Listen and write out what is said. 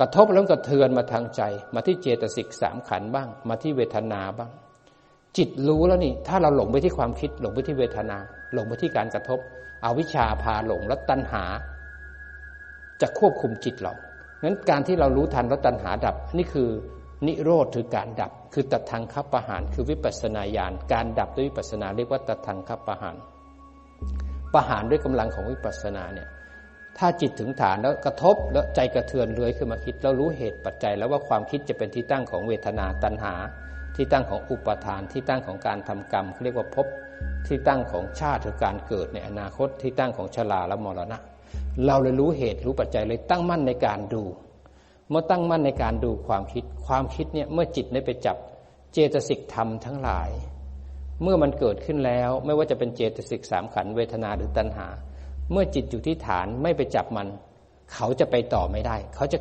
กระทบแล้วกระเทือนมาทางใจ มาที่เจตสิกสามขันบ้าง มาที่เวทนาบ้าง จิตรู้แล้วนี่ ถ้าเราหลงไปที่ความคิด หลงไปที่เวทนา หลงไปที่การกระทบเอาวิชาพาหลงและตัณหา จะควบคุมจิตเรางั้นการที่เรารู้ทันแล้วตัณหาดับ นี่คือนิโรธคือการดับ คือตัดทางคับประหารคือวิปัสนาญาณการดับด้วยวิปัสนาเรียกว่าตัดทางคับประหารประหารด้วยกำลังของวิปัสนาเนี่ย ถ้าจิตถึงฐานแล้วกระทบแล้วใจกระเทือนเลื้อยขึ้นมาคิด แล้วรู้เหตุปัจจัย แล้วว่าความคิดจะเป็นที่ตั้งของเวทนาตัณหา ที่ตั้งของอุปทานที่ตั้งของการทำกรรมเรียกว่าภพที่ตั้งของชาติคือการเกิดในอนาคตที่ตั้งของชราและมรณะ เราเลยรู้เหตุรู้ปัจจัยเลยตั้งมั่นในการดู เมื่อตั้งมั่นในการดูความคิด ความคิดเนี่ยเมื่อจิตได้ไปจับเจตสิกธรรมทั้งหลาย เมื่อมันเกิดขึ้นแล้วไม่ว่าจะเป็นเจตสิกสามขันเวทนาหรือตัณหา เมื่อจิตอยู่ที่ฐานไม่ไปจับมัน เขาจะไปต่อไม่ได้ เขาจะ